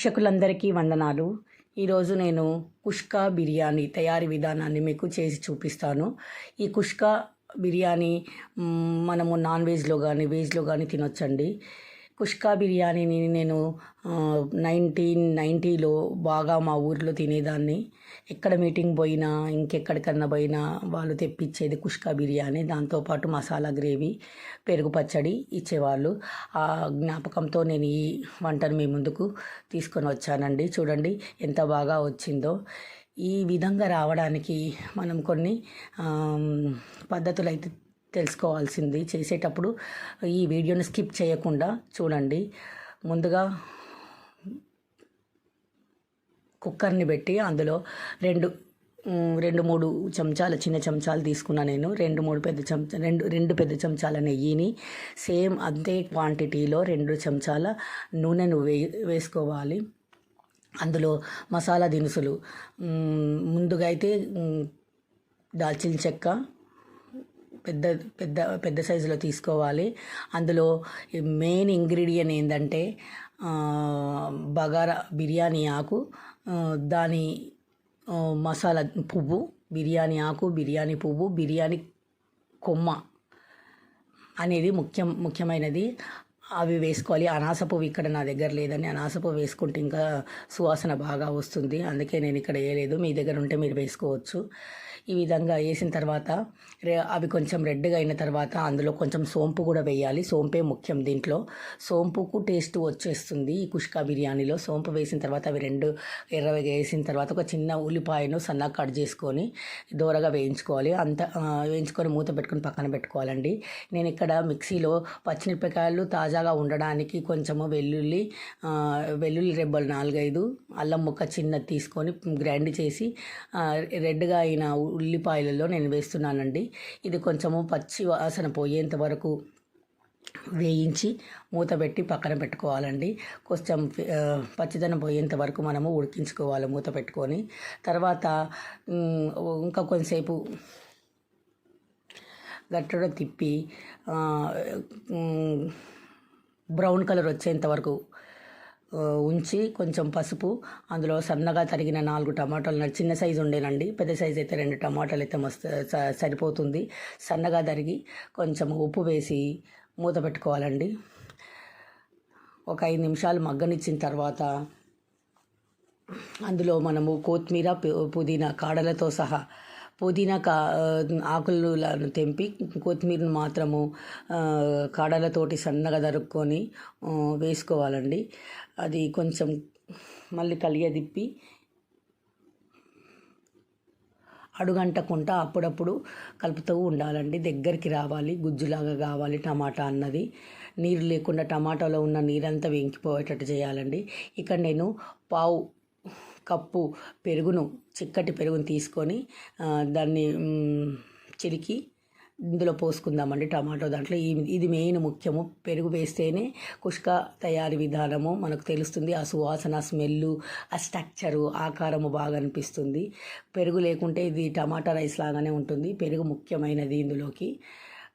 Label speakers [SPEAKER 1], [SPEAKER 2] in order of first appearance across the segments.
[SPEAKER 1] ప్రేక్షకులందరికీ వందనాలు. ఈరోజు నేను కుష్కా బిర్యానీ తయారీ విధానాన్ని మీకు చేసి చూపిస్తాను. ఈ కుష్కా బిర్యానీ మనము నాన్ వెజ్లో కానీ వెజ్లో కానీ తినొచ్చండి. పుష్కా బిర్యానీని నేను నైన్టీన్ నైంటీలో బాగా మా ఊర్లో తినేదాన్ని. ఎక్కడ మీటింగ్ పోయినా ఇంకెక్కడికన్నా పోయినా వాళ్ళు తెప్పించేది కుష్కా బిర్యానీ దాంతోపాటు మసాలా గ్రేవీ పెరుగు పచ్చడి ఇచ్చేవాళ్ళు. ఆ జ్ఞాపకంతో నేను ఈ వంటను మీ ముందుకు తీసుకొని వచ్చానండి. చూడండి ఎంత బాగా వచ్చిందో. ఈ విధంగా రావడానికి మనం కొన్ని పద్ధతులు అయితే తెలుసుకోవాల్సింది చేసేటప్పుడు ఈ వీడియోని స్కిప్ చేయకుండా చూడండి. ముందుగా కుక్కర్ని పెట్టి అందులో రెండు రెండు మూడు చెంచాల చిన్న చెంచాలు తీసుకున్నా నేను. రెండు మూడు పెద్ద చెంచా రెండు రెండు పెద్ద చెంచాల నెయ్యిని సేమ్ అంతే క్వాంటిటీలో రెండు చెంచాల నూనెను వే వేసుకోవాలి. అందులో మసాలా దినుసులు ముందుగా అయితే దాల్చిన చెక్క పెద్ద పెద్ద పెద్ద సైజులో తీసుకోవాలి. అందులో మెయిన్ ఇంగ్రీడియంట్ ఏంటంటే బగారా బిర్యానీ ఆకు దాని మసాలా పువ్వు బిర్యానీ ఆకు బిర్యానీ పువ్వు బిర్యానీ కొమ్మ అనేది ముఖ్యం ముఖ్యమైనది. అవి వేసుకోవాలి. అనాస పువ్వు ఇక్కడ నా దగ్గర లేదని అనాస పువ్వు వేసుకుంటే ఇంకా సువాసన బాగా వస్తుంది. అందుకే నేను ఇక్కడ వేయలేదు. మీ దగ్గర ఉంటే మీరు వేసుకోవచ్చు. ఈ విధంగా వేసిన తర్వాత రే- అవి కొంచెం రెడ్గా అయిన తర్వాత అందులో కొంచెం సోంపు కూడా వేయాలి. సోంపే ముఖ్యం దీంట్లో. సోంపుకు టేస్ట్ వచ్చేస్తుంది ఈ కుష్కా బిర్యానీలో. సోంపు వేసిన తర్వాత అవి రెండు ఎర్రగా వేసిన తర్వాత ఒక చిన్న ఉల్లిపాయను సన్నగా కట్ చేసుకొని దూరగా వేయించుకోవాలి. అంత వేయించుకొని మూత పెట్టుకొని పక్కన పెట్టుకోవాలండి. నేను ఇక్కడ మిక్సీలో పచ్చిమిరపకాయలు తాజాగా ఉండడానికి కొంచెము వెల్లుల్లి వెల్లుల్లి రెబ్బలు నాలుగైదు అల్లం ముక్క చిన్నది తీసుకొని గ్రైండ్ చేసి రెడ్గా అయిన ఉల్లిపాయలలో నేను వేస్తున్నానండి. ఇది కొంచెము పచ్చి వాసన పోయేంత వరకు వేయించి మూత పెట్టి పక్కన పెట్టుకోవాలండి. కొంచెం పచ్చిదనం పోయేంత వరకు మనము ఉడికించుకోవాలి మూత పెట్టుకొని. తర్వాత ఇంకా కొంతసేపు గట్టడ తిప్పి బ్రౌన్ కలర్ వచ్చేంత వరకు ఉంచి కొంచెం పసుపు అందులో సన్నగా తరిగిన నాలుగు టమాటాలు చిన్న సైజు ఉండేనండి. పెద్ద సైజు అయితే రెండు టమాటాలు అయితే మస్తు సరిపోతుంది. సన్నగా తరిగి కొంచెం ఉప్పు వేసి మూత పెట్టుకోవాలండి. ఒక ఐదు నిమిషాలు మగ్గనిచ్చిన తర్వాత అందులో మనము కొత్తిమీర పుదీనా కాడలతో సహా పుదీనా కా ఆకులను తెంపి కొత్తిమీరను మాత్రము కాడలతోటి సన్నగా దరుక్కొని వేసుకోవాలండి. అది కొంచెం మళ్ళీ కలియదిప్పి అడుగంటకుండా అప్పుడప్పుడు కలుపుతూ ఉండాలండి. దగ్గరికి రావాలి గుజ్జులాగా కావాలి టమాటా అన్నది. నీరు లేకుండా టమాటాలో ఉన్న నీరంతా వెంకిపోయేటట్టు చేయాలండి. ఇక్కడ నేను పావు కప్పు పెరుగును చిక్కటి పెరుగును తీసుకొని దాన్ని చిలికి ఇందులో పోసుకుందామండి టమాటో దాంట్లో. ఈ- ఇది మెయిన్ ముఖ్యము. పెరుగు వేస్తేనే కుష్క తయారీ విధానము మనకు తెలుస్తుంది. ఆ సువాసన స్మెల్లు ఆ స్ట్రక్చరు ఆకారము బాగా అనిపిస్తుంది. పెరుగు లేకుంటే ఇది టమాటా రైస్ లాగానే ఉంటుంది. పెరుగు ముఖ్యమైనది ఇందులోకి.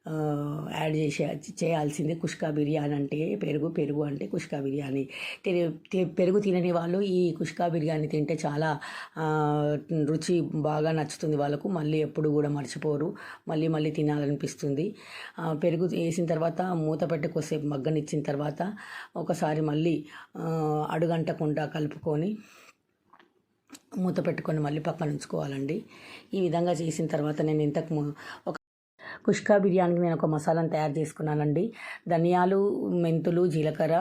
[SPEAKER 1] యాడ్ చేసే చేయాల్సింది కుష్కా బిర్యానీ అంటే పెరుగు పెరుగు అంటే కుష్కా బిర్యానీ. తినే పెరుగు తినని వాళ్ళు ఈ కుష్కా బిర్యానీ తింటే చాలా రుచి బాగా నచ్చుతుంది వాళ్ళకు. మళ్ళీ ఎప్పుడు కూడా మర్చిపోరు. మళ్ళీ మళ్ళీ తినాలనిపిస్తుంది. పెరుగు వేసిన తర్వాత మూత పెట్టి కొద్దిసేపు మగ్గనిచ్చిన తర్వాత ఒకసారి మళ్ళీ అడుగంటకుండా కలుపుకొని మూత పెట్టుకొని మళ్ళీ పక్కన ఉంచుకోవాలండి ఈ విధంగా చేసిన తర్వాత నేను ఇంతకు ఒక కుష్కా బిర్యానీకి నేను ఒక మసాలాను తయారు చేసుకున్నానండి. ధనియాలు మెంతులు జీలకర్ర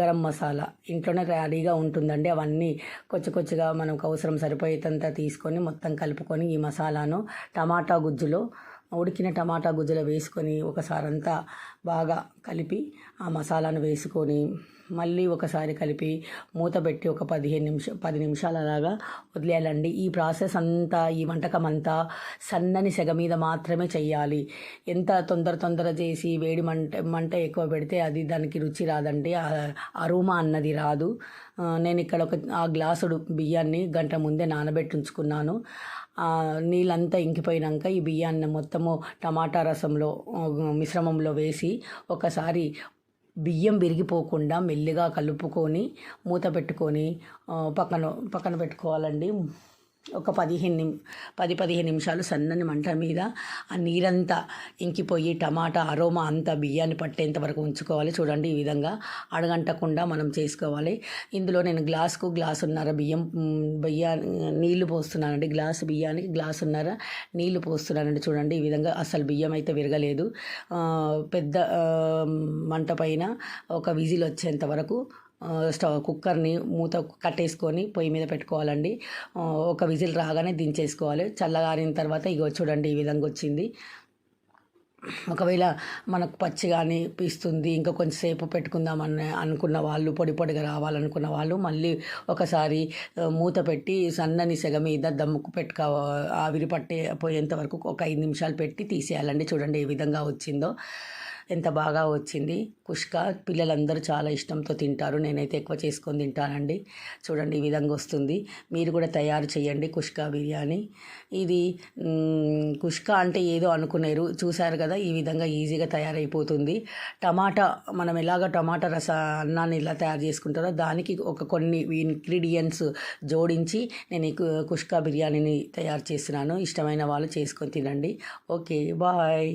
[SPEAKER 1] గరం మసాలా ఇంట్లోనే రెడీగా ఉంటుందండి. అవన్నీ కొచ్చి కొచ్చిగా మనకు అవసరం సరిపోయేంత తీసుకొని మొత్తం కలుపుకొని ఈ మసాలాను టమాటా గుజ్జులో ఉడికిన టమాటా గుజ్జులు వేసుకొని ఒకసారి అంతా బాగా కలిపి ఆ మసాలాను వేసుకొని మళ్ళీ ఒకసారి కలిపి మూత పెట్టి ఒక పదిహేను నిమిషం పది నిమిషాల అలాగా వదిలేయాలండి. ఈ ప్రాసెస్ అంతా ఈ వంటకం అంతా సన్నని సెగ మీద మాత్రమే చేయాలి ఎంత తొందర తొందర చేసి వేడి మంట మంట ఎక్కువ పెడితే అది దానికి రుచి రాదండి. అరుమా అన్నది రాదు. నేను ఇక్కడ ఒక ఆ గ్లాసుడు బియ్యాన్ని గంట ముందే నానబెట్టి ఉంచుకున్నాను నీళ్ళంతా ఇంకిపోయినాక ఈ బియ్యాన్ని మొత్తము టమాటా రసంలో మిశ్రమంలో వేసి ఒకసారి బియ్యం విరిగిపోకుండా మెల్లిగా కలుపుకొని మూత పెట్టుకొని పక్కన పక్కన పెట్టుకోవాలండి. ఒక పదిహేను నిమి పది పదిహేను నిమిషాలు సన్నని మంట మీద ఆ నీరంతా ఇంకిపోయి టమాటా అరోమా అంతా బియ్యాన్ని పట్టేంత వరకు ఉంచుకోవాలి. చూడండి ఈ విధంగా అడగంటకుండా మనం చేసుకోవాలి. ఇందులో నేను గ్లాసుకు గ్లాసున్నర బియ్యం బియ్యా బియ్యాన్ని నీళ్ళు పోస్తున్నానండి. గ్లాసు బియ్యానికి గ్లాసున్నర నీళ్ళు పోస్తున్నానండి. చూడండి ఈ విధంగా అసలు బియ్యం అయితే విరగలేదు. పెద్ద మంట పైన ఒక విజిల్ వచ్చేంత వరకు స్టవ్ కుక్కర్ని మూత కట్టేసుకొని పొయ్యి మీద పెట్టుకోవాలండి. ఒక విజిల్ రాగానే దించేసుకోవాలి. చల్లగారిన తర్వాత ఇగో చూడండి ఈ విధంగా వచ్చింది. ఒకవేళ మనకు పచ్చిగా అనిపిస్తుంది ఇంకా కొంచెంసేపు పెట్టుకుందామని అనుకున్న వాళ్ళు పొడి పొడిగా రావాలనుకున్న వాళ్ళు మళ్ళీ ఒకసారి మూత పెట్టి సన్నని సెగ మీద దమ్ముకు పెట్టుకో ఆవిరి పట్టే పోయేంత వరకు ఒక ఐదు నిమిషాలు పెట్టి తీసేయాలండి. చూడండి ఏ విధంగా వచ్చిందో. ఎంత బాగా వచ్చింది. కుష్క పిల్లలందరూ చాలా ఇష్టంతో తింటారు. నేనైతే ఎక్కువ చేసుకొని తింటానండి. చూడండి ఈ విధంగా వస్తుంది. మీరు కూడా తయారు చేయండి కుష్కా బిర్యానీ. ఇది కుష్క కుష్కా అంటే ఏదో అనుకునేరు. చూశారు కదా ఈ విధంగా ఈజీగా తయారైపోతుంది. టమాటా మనం ఎలాగ టమాటా రస అన్నాన్ని ఎలా తయారు చేసుకుంటారో దానికి ఒక కొన్ని ఇంగ్రీడియంట్స్ జోడించి నేను కుష్కా బిర్యానీని తయారు చేస్తున్నాను. ఇష్టమైన వాళ్ళు చేసుకొని తినండి. Okay bye.